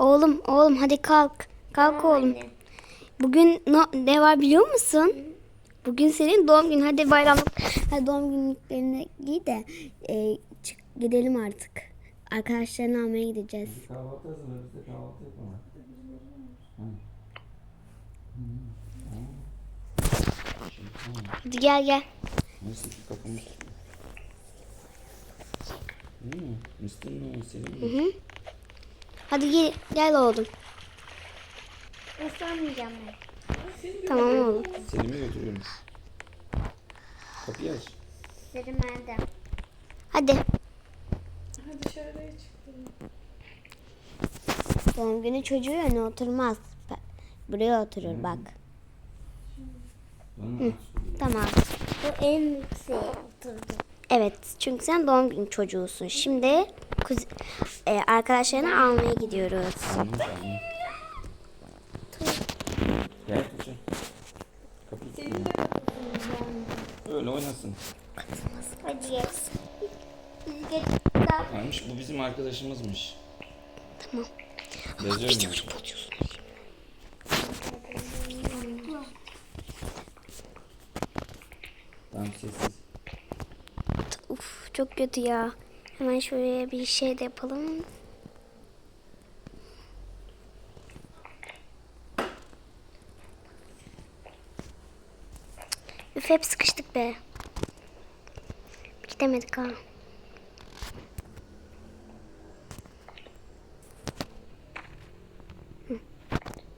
Oğlum, oğlum hadi kalk. Kalk oğlum. Bugün no- ne var biliyor musun? Bugün senin doğum günün. Hadi bayramlık, hadi doğum günlüklerini giy de e, çık, gidelim artık. Arkadaşlarını almaya gideceğiz. Kahvaltı hazırla biz de kahvaltı yapalım. Hadi gel gel. Neyse şu kapımız. Hmm, Mr. Senin mi? Hadi gel, gel oğlum. Islanmayacağım ben. Tamam oğlum. Selim'i götürüyorum. Kapıyı aç. Selim evde. Hadi. Ha dışarıya çıktım. Doğum günü çocuğu önüne oturmaz. Buraya oturur bak. Bana aç. Tamam. Bu en yükseğe oturdu. Evet çünkü sen doğum günü çocuğusun. Şimdi e, arkadaşlarını almaya gidiyoruz. Gel Tuğçe. Kapıyı Senin de Öyle oynasın. Hadi. Biz. Daha Varmış bu bizim arkadaşımızmış. Tamam. Yazıyorum. ben. Çocuk oluyorsun. Tamam sessiz. Uf çok kötü ya. Hemen şuraya bir şey de yapalım. Üf hep sıkıştık be. Gidemedik ha.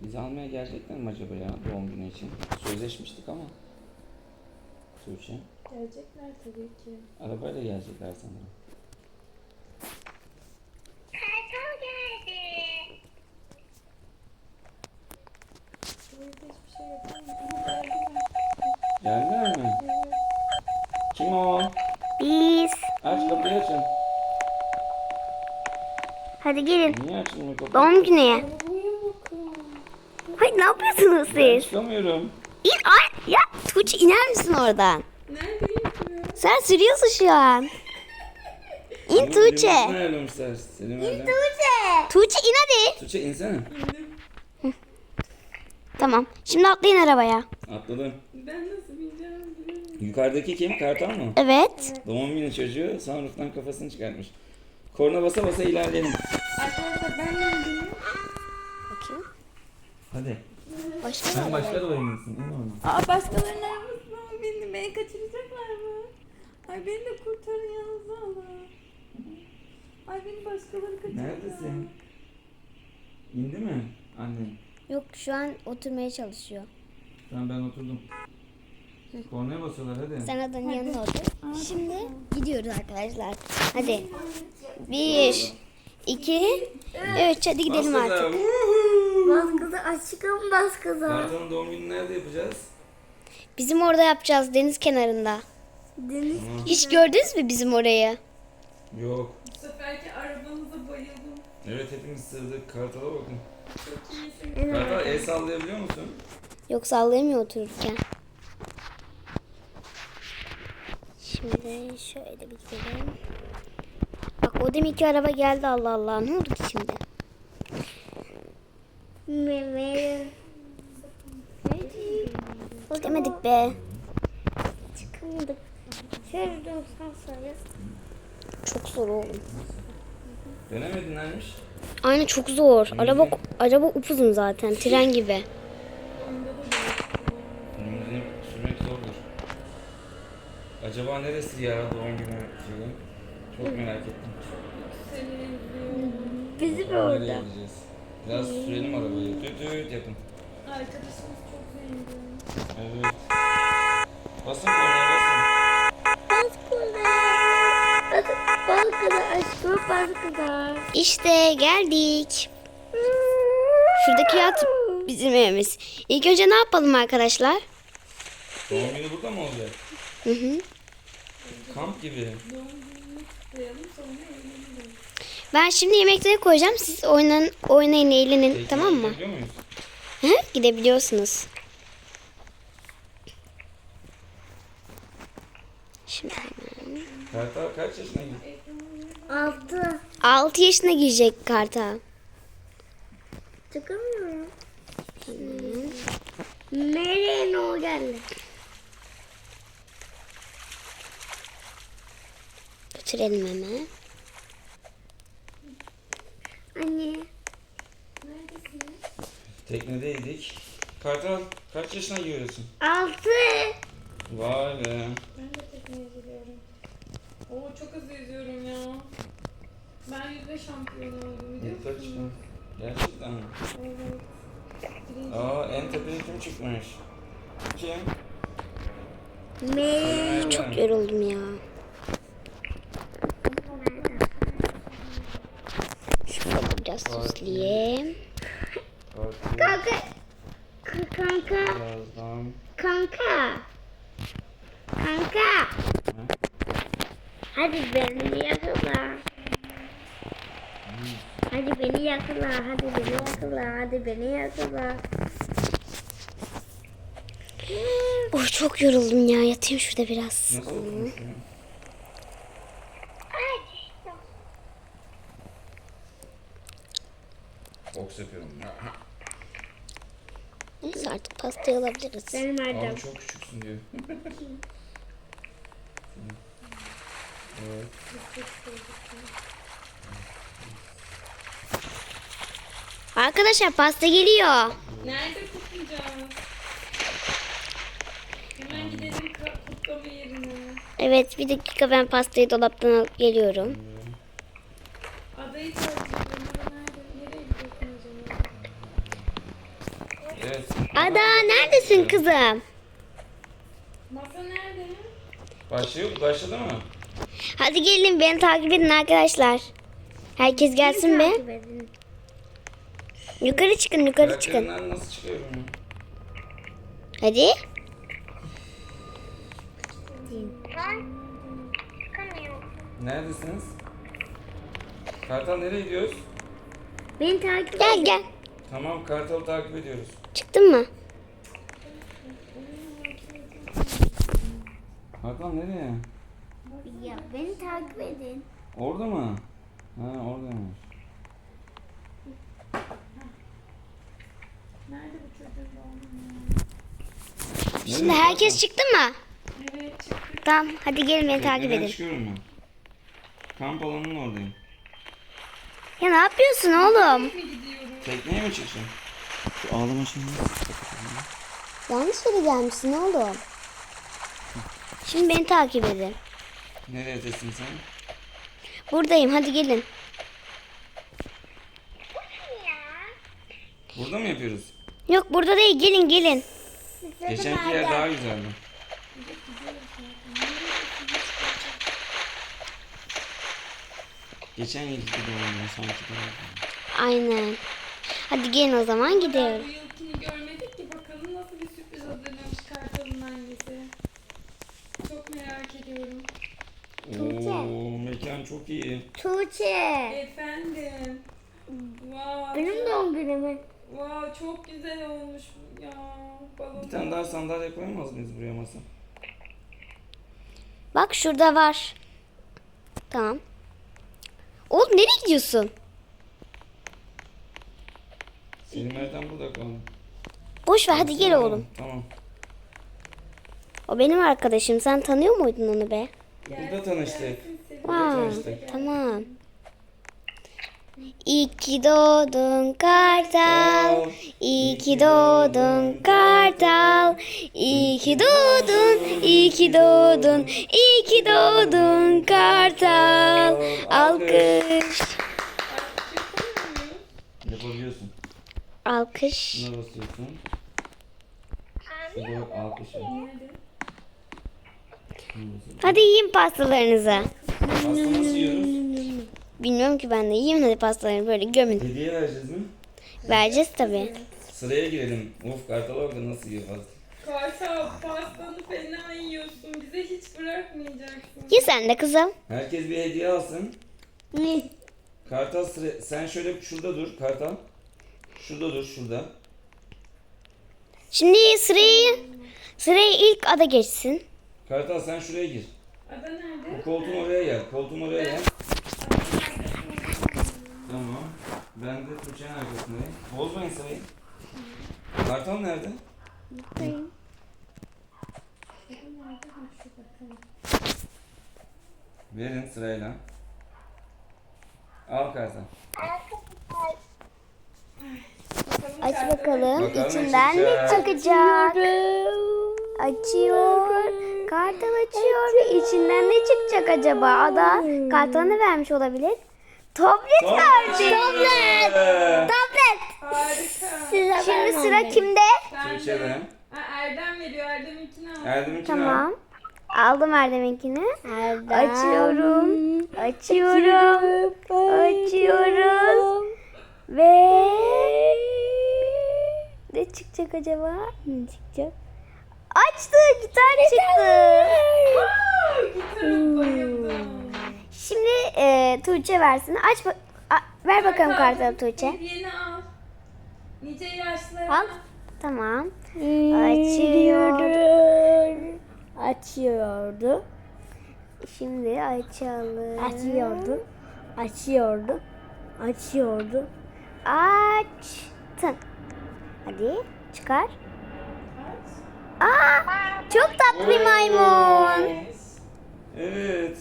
Bizi almaya gelecekler mi acaba ya doğum günü için? Sözleşmiştik ama. Tuğçe. Gelecekler tabii ki. Arabayla gelecekler sanırım. Kartal geldi. Burada hiçbir şey yapamıyorum. Geldiler mi? Kim o? Biz. Aç kapıyı açın. Hadi gelin. Niye açılmıyor kapı? Doğum günü. Arabaya bakın. Hayır ne yapıyorsunuz Ben siz? çıkamıyorum. İn, ay, ya Tuğçe iner misin oradan? Sen sürüyorsun şu an. İn Tuğçe. Nerede? Tuğçe. Tuğçe in hadi. Tuğçe insene. Tamam. Şimdi atlayın arabaya. Atladım. Ben nasıl bineceğim. Yukarıdaki kim? Kartal mı? Evet. Doğum günü çocuğu sunroof'tan kafasını çıkartmış. Korna basa basa ilerleyelim. Arkadaşlar ben de bineyim. Bakayım. Hadi. Başka Sen başka da oynuyorsun. İn. Aa başkalarının arabasına bindim? Beni kaçıracaklar mı? Ay beni de kurtarın yanınıza alın. Ay beni başkaları kaçıracak. Neredesin? İndi mi? Annen. Yok şu an oturmaya çalışıyor. Tamam ben oturdum. Kornaya basıyorlar hadi. Sen adamın yanına otur. Şimdi gidiyoruz arkadaşlar. Hadi. Bir, iki, üç. Hadi gidelim Bas artık. Woohoo! Bas kızı aşkım bas kızı. Kartal'ın doğum gününü nerede yapacağız? Bizim orada yapacağız deniz kenarında. Deniz. Hiç gördünüz mü bizim orayı? Yok. Bu seferki arabanıza bayıldım. Evet hepimiz sığdık. Kartal'a bakın. Çok iyisin. Kartal el sallayabiliyor musun? Yok sallayamıyor otururken. Şimdi şöyle bir gidelim. Bak o deminki araba geldi Allah Allah. Ne oldu ki şimdi? Meme. Gidemedik be. Çıkamadık. Dönsen sonra. Çok zor oğlum. Denemedin neymiş? Aynen çok zor. Araba araba upuzun zaten. Tren gibi. Limuzini sürmek zordur. Acaba neresi ya doğum günü şeyi? Çok merak ettim. Bizim Nereye orada. gideceğiz? Biraz sürelim arabayı. Tüt tüt yapın. Arkadaşımız çok zengin. Evet. Basın kornaya basın. Aşkım kızı. İşte geldik. Şuradaki yat bizim evimiz. İlk önce ne yapalım arkadaşlar? Doğum günü burada mı olacak? Hı hı. Kamp gibi. Ben şimdi yemekleri koyacağım. Siz oynayın, oynayın eğlenin. Peki, Tamam mı? Gidebiliyor muyuz? Hı? Gidebiliyorsunuz. Şimdi Kartal kaç yaşına gitti? Altı. 6 yaşına girecek Kartal. Çıkamıyorum. Nereye ne o geldi? Götürelim hemen. Anne. Teknedeydik. Kartal kaç yaşına giriyorsun? Altı. Vay be. Ben de tekneye giriyorum. Oo çok hızlı yüzüyorum ya. Ben yüzme şampiyonu oldum biliyor Yukarı musun? çıkın. Gerçekten mi? Evet. Birinci. Aa en tepeye kim çıkmış? Kim? Me. Çok yoruldum ya. Şöyle biraz süsleyeyim. Kartal Kanka. Kanka. birazdan. Kanka. Kanka. Hadi beni yakala. Hadi beni yakala. Hadi beni yakala. Hadi beni yakala. Oh çok yoruldum ya. Yatayım şurada biraz. Nasıl? Boks yapıyorum. Neyse artık pastayı alabiliriz. Benim Erdem. Abi çok küçüksün diyor. evet. Arkadaşlar pasta geliyor. Nerede kutlayacağız? Hemen gidelim kutlama yerine. Evet bir dakika ben pastayı dolaptan alıp geliyorum. Adayı? Evet. Ada neredesin kızım? Masa nerede? Başlıyor, başladı mı? Hadi gelin beni takip edin arkadaşlar. Herkes gelsin edin. Yukarı çıkın yukarı çıkın. Nasıl çıkıyorum? Hadi. Neredesiniz? Kartal nereye gidiyoruz? Beni takip Gel edin. gel. Tamam Kartal'ı takip ediyoruz. Çıktın mı? Kartal nereye? Ya beni takip edin. Orada mı? Ha oradaymış. Nerede bu çocuğun doğum Şimdi herkes çıktı mı? Evet çıktık. Tamam hadi gelin beni takip edin. çıkıyorum ben. Kamp alanının oradayım. Ya ne yapıyorsun oğlum? Tekneye mi çıkacağım? Şu ağlama şimdi. Yanlış yere gelmişsin oğlum. Şimdi beni takip edin. Neredesin sen? Buradayım hadi gelin. Burada mı yapıyoruz? Yok burada değil gelin gelin. Geçenki yer daha güzeldi. Geçen yılki gibi olmuyor sanki. Aynen. Hadi gelin o zaman gidiyoruz. bu yılkini görmedik ki bakalım nasıl bir sürpriz hazırlamış kartalın annesi. Çok merak ediyorum. Oo, mekan çok iyi. Tuğçe. Efendim. Wow. Benim doğum günümü. Wow çok güzel olmuş ya. Balon. Bir tane daha sandalye koyamaz mıyız buraya masa? Bak şurada var. Tamam. Oğlum nereye gidiyorsun? Selim Erdem burada kaldı. Boş ver hadi gel oğlum. Tamam. O benim arkadaşım. Sen tanıyor muydun onu be? Burada tanıştık. Tanıştık. tamam. İyi ki doğdun kartal. İyi ki doğdun kartal. İyi ki doğdun, iyi ki doğdun, iyi ki doğdun kartal. Alkış. Yapabiliyorsun. Alkış. Buna basıyorsun. Şurada alkış. Hadi yiyin pastalarınızı. Pasta nasıl yiyoruz? Bilmiyorum ki ben de yiyeyim hadi pastalarını böyle gömün. Hediye vereceğiz mi? Vereceğiz tabii. Sıraya girelim. Of kartal orada nasıl yiyor pasta? Kartal pastanı fena yiyorsun. Bize hiç bırakmayacaksın. Ye sen de kızım. Herkes bir hediye alsın. Ne? Kartal sıra... sen şöyle şurada dur Kartal. Şurada dur şurada. Şimdi sırayı sıraya ilk ada geçsin. Kartal sen şuraya gir. Ada nerede? Koltuğun oraya gel. Koltuğun oraya gel. Tamam. Ben de Tuğçe'nin arkasındayım. Bozmayın sırayı. Kartal nerede? Verin sırayla. Al kartal. Aç bakalım. Bakalım ne İçinden ne çıkacak? çıkacak? Açıyor. Kartal açıyor ve içinden ne çıkacak acaba? Ada kartala ne vermiş olabilir? Tablet verdi. Tablet. Tablet. Harika. Şimdi sıra kimde? Ben. Ha, Erdem veriyor. Erdem'inkini al. Erdem'inkini Tamam. Aldım Erdem'inkini. Açıyorum. Açıyorum. Açıyoruz. Ve ne çıkacak acaba? Ne çıkacak? Açtı. Gitar çıktı. Gitarım bayıldım. Şimdi e, Tuğçe versin. Aç bak. a- ver bakalım kartı Tuğçe. Hediyeni al. Nice yaşlara. Al. Tamam. Açıyor. Açıyordu. Şimdi açalım. Açıyordu. Açıyordu. Açıyordu. Açtın. Hadi çıkar. Aa, çok tatlı bir maymun. Evet.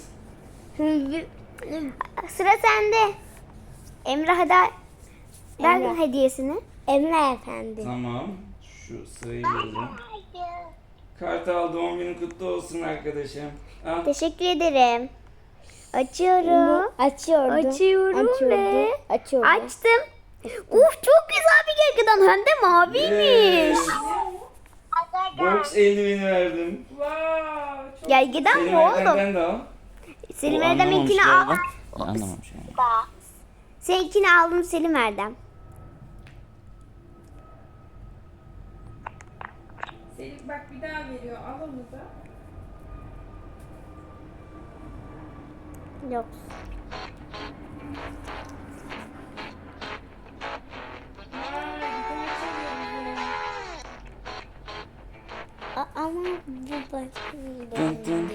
Sıra sende. Emre hadi ver Emre. hediyesini. Emre Efendi. Tamam. Şu sırayı yazayım. Kartal doğum günün kutlu olsun arkadaşım. Al. Teşekkür ederim. Açıyorum. Açıyorum Açıyordu. ve Açıyordu. açtım. Uf çok güzel bir gergedan hem de maviymiş. Box eldiveni verdim. Wow. Çok Gergedan Selim mı oğlum? Erdem'den de al. Selim O Erdem'inkini anlamamış al. galiba. Anlamamış yani. Seninkini aldım Selim Erdem. Selim bak bir daha veriyor. Al onu da. Yok. Dın dın.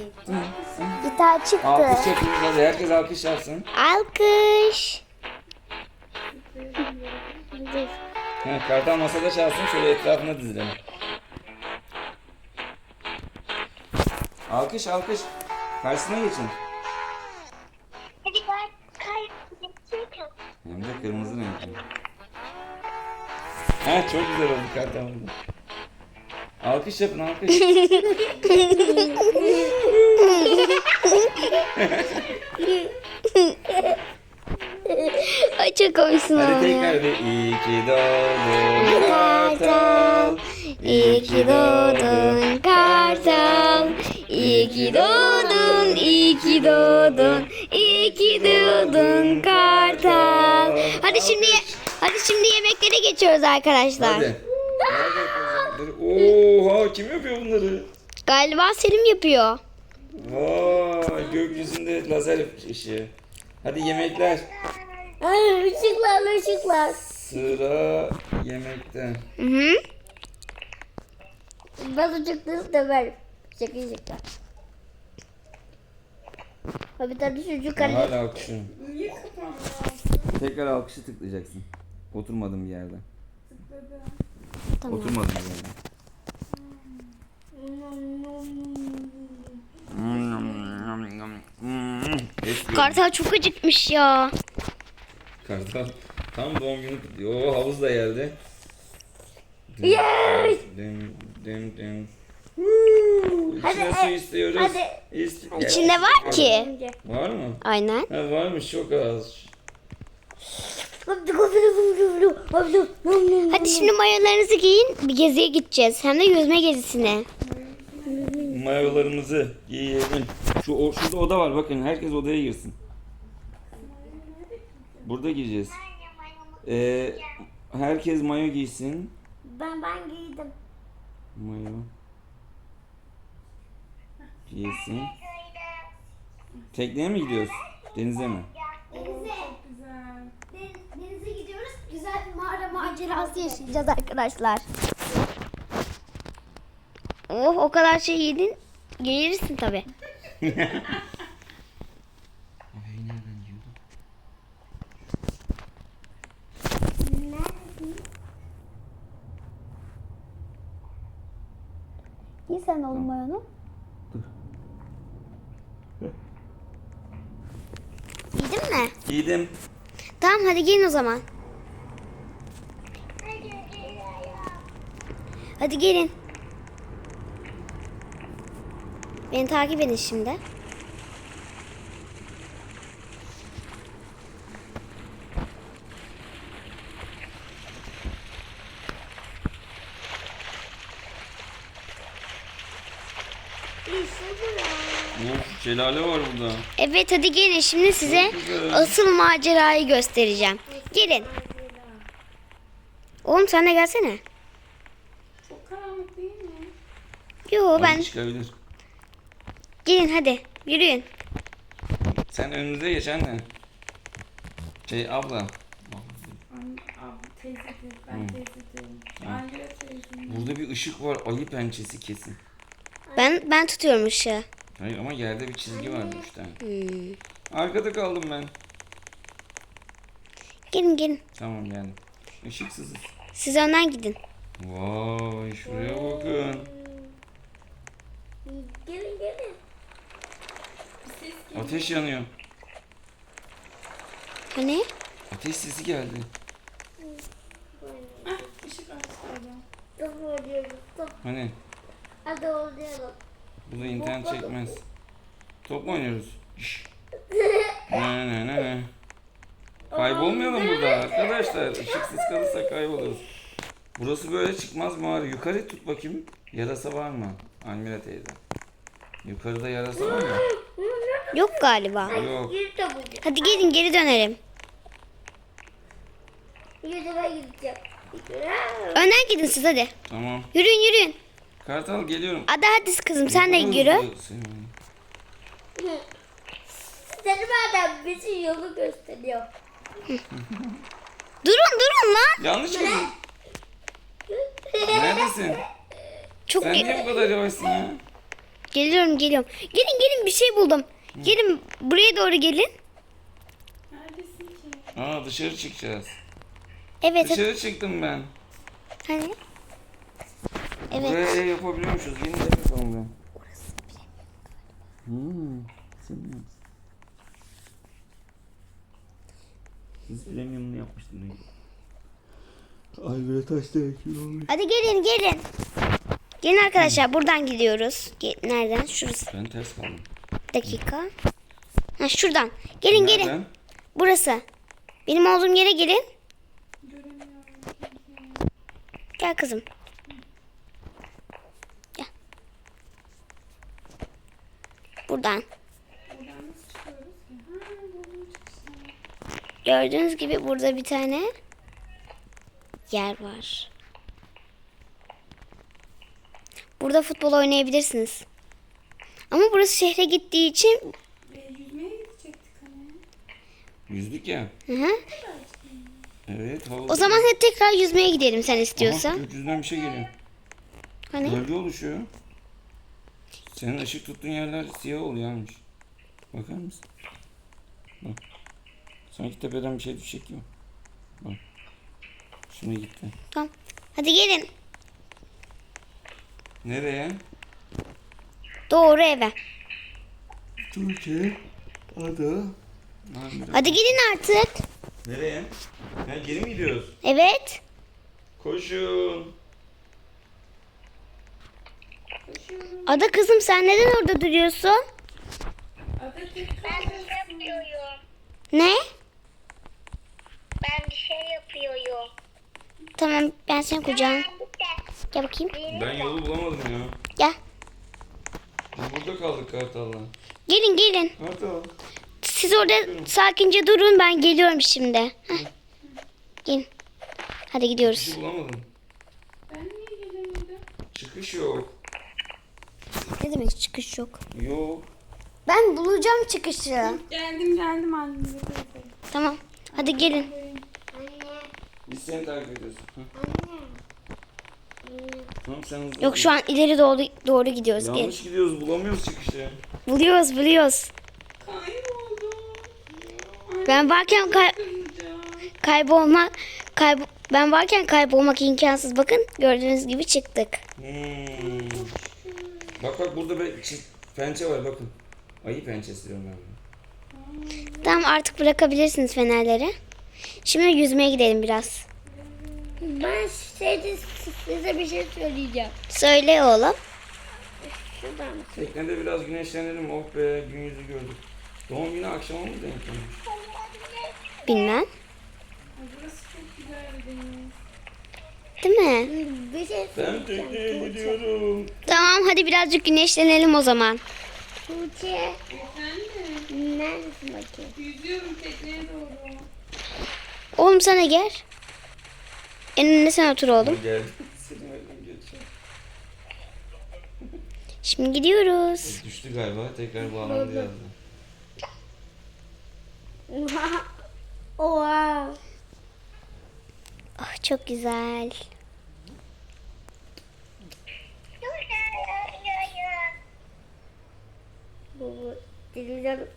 Gitar çıktı. Alkış yapıyoruz hadi. Herkes alkış yapsın. Alkış. Ha, kartal masada çalsın şöyle etrafına dizilelim. Alkış alkış. Karşısına geçin. Hem de kırmızı renkli. Ha çok güzel oldu kartal burada. Alkış yapın alkış. Ay çok komiksin Hadi ama ya. tekrar bir iyi ki doğdun kartal. İyi ki doğdun kartal. İyi ki doğdun, iyi ki doğdun. İyi ki doğdun kartal. Hadi şimdi hadi şimdi yemeklere geçiyoruz arkadaşlar. Hadi. Nerede kızlar? Oha kim yapıyor bunları? Galiba Selim yapıyor. Vay gökyüzünde lazer ışığı. Hadi yemekler. Ay ışıklar ışıklar. Sıra yemekte. Hı hı. Ben ışıkları severim. Şaka şaka. Ha bir tane çocuk anne. Hala kafam Tekrar alkışı tıklayacaksın. Oturmadığım bir yerde. rahatladı? Tamam. Yerde. Eski Kartal çok acıkmış ya. Kartal tam doğum günü. Oo havuz da geldi. Yes! Dım dım dım. Woo! İçine su istiyoruz. hadi. İst- İçinde var ki. Var mı? Aynen. Ha varmış çok az. Hadi şimdi mayolarınızı giyin. Bir geziye gideceğiz. Hem de yüzme gezisine. Mayolarımızı giyelim. Şu o, şurada oda var bakın herkes odaya girsin. Burada gireceğiz. Ee, herkes mayo giysin. Ben ben giydim. Mayo. Giysin. Tekneye mi gidiyoruz? Denize mi? Denize. macerası yaşayacağız arkadaşlar. Oh o kadar şey yedin. Geğirirsin tabi. İyi sen oğlum mayonu. Yedin mi? Yedim. Tamam hadi gelin o zaman. Hadi gelin. Beni takip edin şimdi. Of şelale var burada. Evet hadi gelin şimdi size asıl macerayı göstereceğim. Gelin. Oğlum sen de gelsene. Çok karanlık değil mi? Yo ben çıkabilir. gelin hadi yürüyün. Sen önümüze geç anne. Şey abla. Teyze teyze. Ben teyze diyorum. Anne teyze. Burada bir ışık var. Ayı pençesi kesin. Ben ben tutuyorum ışığı. Hayır ama yerde bir çizgi var üç tane. Hmm. Arkada kaldım ben. Gelin gelin. Tamam geldim. Işıksızız. Siz önden gidin. Vay şuraya bakın. Gelin gelin. Bir ses geliyor. Ateş yanıyor. Hani? Ateş sesi geldi. Ah ışık açtı. Top. Hani Hadi oynayalım. bu da internet çekmez. Top mu oynuyoruz? Şş. Ne ne ne ne. Kaybolmayalım burada arkadaşlar. Işıksız kalırsak kayboluruz. Burası böyle çıkmaz mağara. Yukarı tut bakayım. Yarasa var mı? Almira teyze. Yukarıda yarasa var mı? Yok galiba. Yok. Hadi gelin geri dönelim. Yürü ben gideceğim. Önden gidin siz hadi. Tamam. Yürüyün yürüyün. Kartal geliyorum. Hadi hadi kızım sen de Yukarı yürü. hızlı- Seni madem bizi yolu gösteriyor. Durun durun lan. Yanlış mı? Neredesin? Çok Sen niye bu kadar yavaşsın ya? geliyorum geliyorum. Gelin gelin bir şey buldum. Gelin buraya doğru gelin. Neredesin ki? Aa dışarı çıkacağız. Evet hadi. Dışarı çıktım ben. Hani? Evet. Buraya ev yapabiliyormuşuz. Yeni de yapalım ben. Hmm, sen yaptın? Siz premiumunu yapmıştın Ay böyle taşta ekliyor. Hadi gelin gelin. Gelin arkadaşlar buradan gidiyoruz. Ge- Nereden? Şurası. Ben ters kaldım. Bir dakika. Ha şuradan. Gelin gelin. Nereden? Burası. Benim olduğum yere gelin. Göremiyorum. Gel kızım. Gel. Buradan. Gördüğünüz gibi burada bir tane yer var. Burada futbol oynayabilirsiniz. Ama burası şehre gittiği için E, yüzmeye gidecektik hani. Yüzdük ya. hı hı. Evet havuz. o zaman hep tekrar yüzmeye gidelim sen Aha, istiyorsan. gökyüzünden bir şey geliyor. Hani? Gölge oluşuyor. Senin ışık tuttuğun yerler siyah oluyormuş. Bakar mısın? Bak. Sanki tepeden bir şey düşecek gibi. Şimdi gitti. Tamam. Hadi gelin. Nereye? Doğru eve. Türkiye. Adı. Hadi gidin artık. Nereye? Ha, geri mi gidiyoruz? Evet. Koşun. Ada kızım sen neden orada duruyorsun? Ada Ben bir şey yapıyorum. Ne? Ben bir şey yapıyorum. Tamam ben seni kucağım. Gel bakayım. Ben yolu bulamadım ya. Gel. Biz burada kaldık Kartal'la. Gelin gelin. Kartal. Siz orada sakince durun ben geliyorum şimdi. Heh. Gelin. Hadi gidiyoruz. Bizi bulamadım. Ben niye gelemedim? Çıkış yok. Ne demek çıkış yok? Yok. Ben bulacağım çıkışı. Geldim geldim annemle. Tamam. Hadi gelin. Biz seni takip ediyoruz. Hı. Tamam sen hızlı. Yok şu an ileri doğru doğru gidiyoruz. Gel. Yanlış gidiyoruz bulamıyoruz çıkışı. Buluyoruz buluyoruz. Kayboldum. Ben varken kay- kaybolma kaybo ben varken kaybolmak imkansız. Bakın gördüğünüz gibi çıktık. Hmm. Bak bak burada bir pençe var bakın. Ayı pençesi diyorum ben. Tamam artık bırakabilirsiniz fenerleri. Şimdi yüzmeye gidelim biraz. Ben size, size bir şey söyleyeceğim. Söyle oğlum. Şuradan. Teknede biraz güneşlenelim. Oh be gün yüzü gördük. Doğum günü akşamı mı denk gelmiş? Bilmem. Değil mi? Bir şey Ben söyleyeceğim. tekneye gidiyorum. Tamam hadi birazcık güneşlenelim o zaman. Tuğçe. Efendim? Neredesin bakayım? Yüzüyorum tekneye doğru. Oğlum sen de gel. En önüne sen otur oğlum. Gel. Şimdi gidiyoruz. Düştü galiba. Tekrar bağlandı yazdı. Oha. Oh, çok güzel. Bu bu. Televizyon.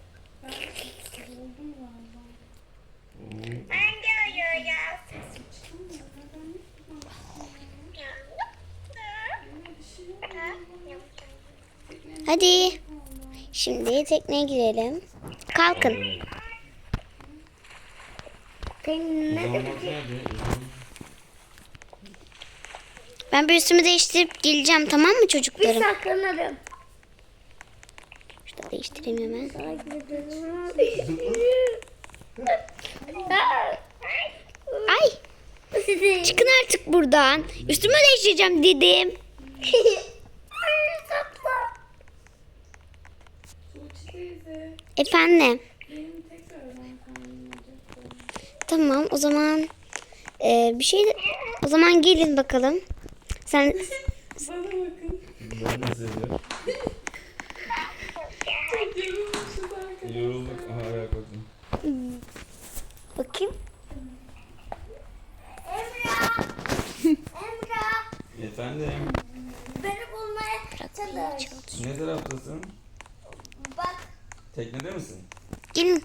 Hadi. Şimdi tekneye girelim. Kalkın. Ben bir üstümü değiştirip geleceğim tamam mı Bir çocuklarım? saklanalım. Şurada değiştireyim hemen. Ay çıkın artık buradan. Üstümü değiştireceğim dedim. Sakla. Tuğçe teyze. Efendim. Tamam o zaman e, bir şey de- o zaman gelin bakalım. Sen Bana bakın. Çok yorulmuşuz arkadaşlar. Yorulduk. Aha ayağa kalktım. bakayım. Emrah. Emrah. Efendim. Beni bulmaya çalış. Ne taraftasın? Bak. Teknede misin? Gelin.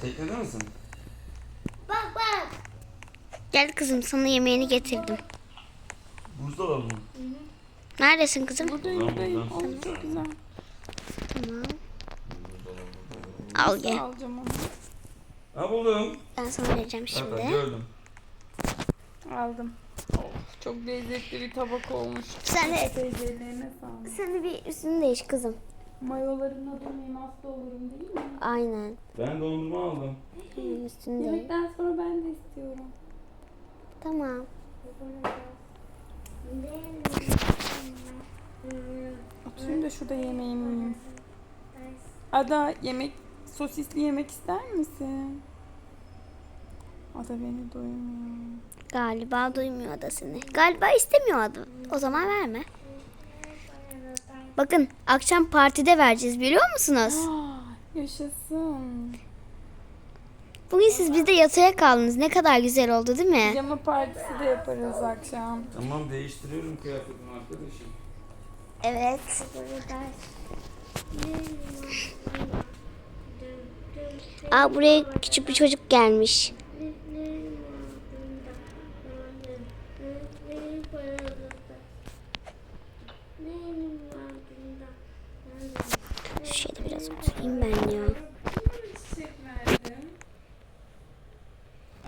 Teknede misin? Bak bak. Gel kızım sana yemeğini getirdim. Buzdolabı mı? Neredesin kızım? Buradayım buradayım. çok güzel. Tamam. Al gel. Alacağım onu. Ha buldum. Ben sana vereceğim şimdi. gördüm. Aldım. Of, çok lezzetli bir tabak olmuş. Sen de, Teyzelerine sağlık. sen de bir üstünü değiş kızım. Mayolarımla domayım hasta olurum değil mi? Aynen. Ben dondurma aldım. Üstünü değiş. Yemekten sonra ben de istiyorum. Tamam. Oturayım da şurada yemeğimi yiyeyim. Ada yemek, sosisli yemek ister misin? Ada beni doyurmuyor. Galiba duymuyor da seni. Galiba istemiyor adı. O zaman verme. Bakın akşam partide vereceğiz biliyor musunuz? Yaşasın. Bugün siz bizde yataya kaldınız. Ne kadar güzel oldu değil mi? Pijama partisi de yaparız akşam. Tamam değiştiriyorum kıyafetimi arkadaşım. Evet. Aa buraya küçük bir çocuk gelmiş. Şu şeyde biraz oturayım ben ya. Çiçek verdim.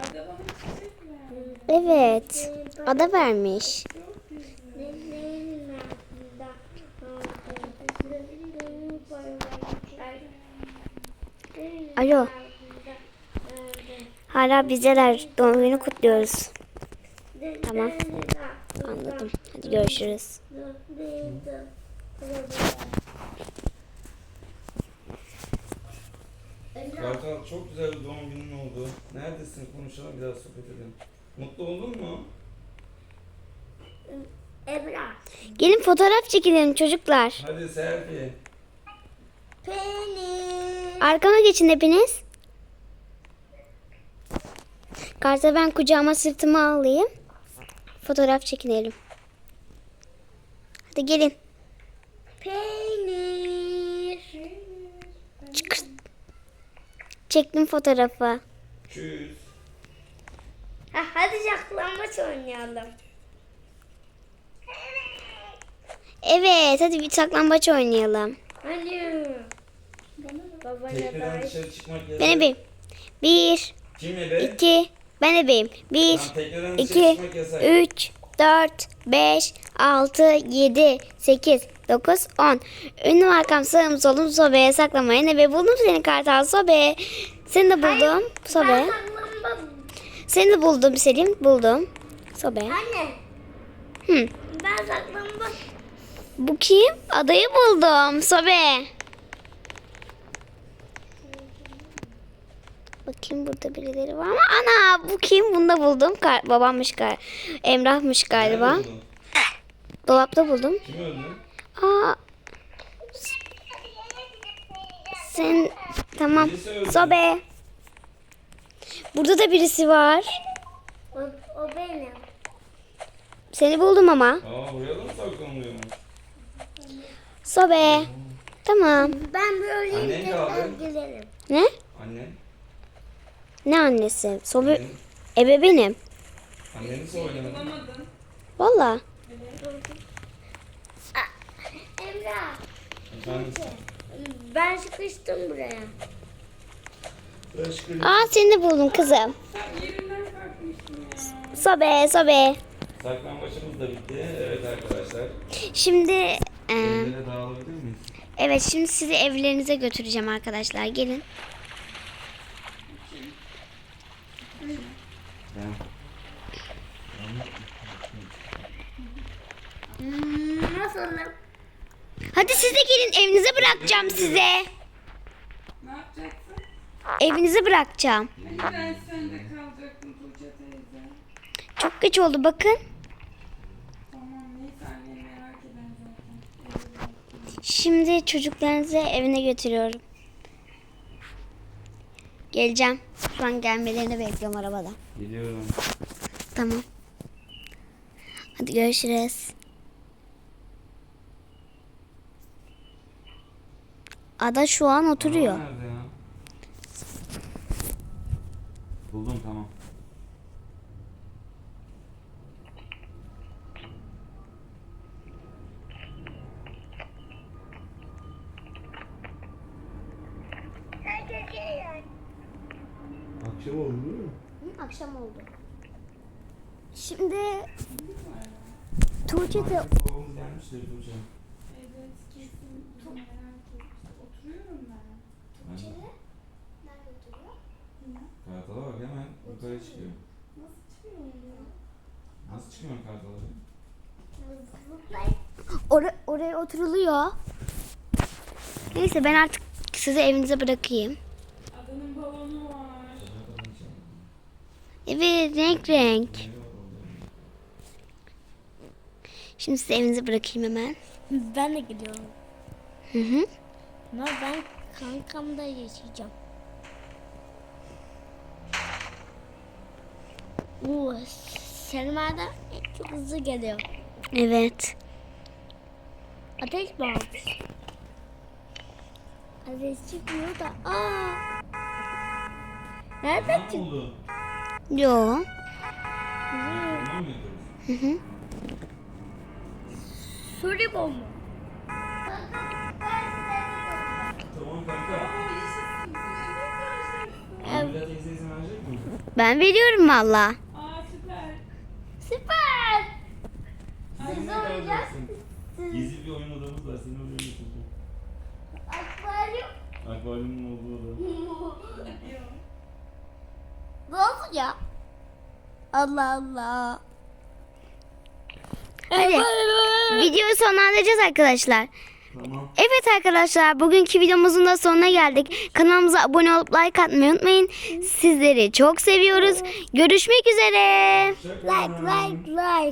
Ada bana çiçek verdi. Evet. Ada vermiş. Alo. Hala bizdeler. Doğum günü kutluyoruz. Tamam. Anladım. Hadi görüşürüz. Kartal çok güzel bir doğum günün oldu. Neredesin? Konuşalım biraz sohbet edelim. Mutlu oldun mu? Emrah. Gelin fotoğraf çekelim çocuklar. Hadi selfie. Peynir. Arkama geçin hepiniz. Karta ben kucağıma sırtıma alayım. Fotoğraf çekinelim. Hadi gelin. Peynir. Çıkır. Çektim fotoğrafı. Tschüss. Saklambaç oynayalım. Evet hadi bir saklambaç oynayalım. Hadi. Baba ya Tekneden da dışarı çıkmak yasak. Ben ebeyim. Bir, Kim ebe? iki, ben ebeyim. Bir, Tamam, tekneden dışarı iki, çıkmak yasak. üç, dört, beş, altı, yedi, sekiz, dokuz, on. Önüm arkam sağım solum sobe saklamayın ebe buldum seni kartal sobe. Seni de buldum sobe. Ben saklanmam. Seni de buldum Selim buldum. Sobe. Anne. Hı. Ben saklanmam. Bu kim? Adayı buldum. Sobe. Bakayım burada birileri var mı? Ana bu kim? Bunu da buldum. Ka- babammış galiba. Emrah'mış galiba. Dolapta buldum. Kim öldü? Aa. Sen tamam. Sobe. Burada da birisi var. O, o benim. Seni buldum ama. Aa buraya da mı saklanılıyormuş? Sobe. Tamam. Ben böyle Annen tekrar kaldı. gelirim. Ne? Annen. Ne annesi? Sobe. Annen. Ebe benim. Anneni. Bulamadın. Valla. Emrah. Efendim. Ben sıkıştım buraya. Aa seni buldum kızım. Sobe sobe. Saklambaçımız da bitti. Evet arkadaşlar. Şimdi e, Evlere dağılabilir miyiz? evet şimdi sizi evlerinize götüreceğim arkadaşlar. Gelin. Ben. Hmm, nasılım? Hadi siz de gelin evinize bırakacağım size. Evinize bırakacağım. Ben sen de kalacaktın Tuğçe teyze. Çok geç oldu bakın. Tamam neyse annem merak eder zaten. Evet. Şimdi çocuklarınızı evine götürüyorum. Geleceğim. Şu an gelmelerini bekliyorum arabada. Geliyorum. Tamam. Hadi görüşürüz. Ada şu an oturuyor. Aa, nerede ya? Buldum tamam. Akşam oldu değil mi? Akşam oldu. Şimdi Tuğçe de Babamız gelmiştir Tuğçe. Evet kesin çok merak ettim. Oturuyorum ben. Oturuyor? Kartala bak hemen yukarı çıkıyor. Nasıl çıkıyor? Nasıl çıkıyor kartala? Or- oraya oturuluyor. Neyse ben artık sizi evinize bırakayım. Adanın balonu var. Evet renk renk. Şimdi sizi evinize bırakayım hemen. Ben de gidiyorum. Hı hı. Ama ben kankamda yaşayacağım. Oo, Selma'da çok hızlı geliyor. Evet. Ateş mi almış? Ateş çıkmıyor da. Aa. Nereden Ne çıktı? Yo. Hı hı. Suri bomba. Ben veriyorum valla. Aa süper. Süper. Sen ne kalacaksın? Gizli bir oyun odamız var. Seni oraya götüreceğim. Akvaryum. Akvaryumun olduğu oda. Ne oldu ya? Allah Allah. Hadi. Videoyu sonlandıracağız arkadaşlar. Tamam. Evet arkadaşlar bugünkü videomuzun da sonuna geldik. Kanalımıza abone olup like atmayı unutmayın. Sizleri çok seviyoruz. Görüşmek üzere. Like like like.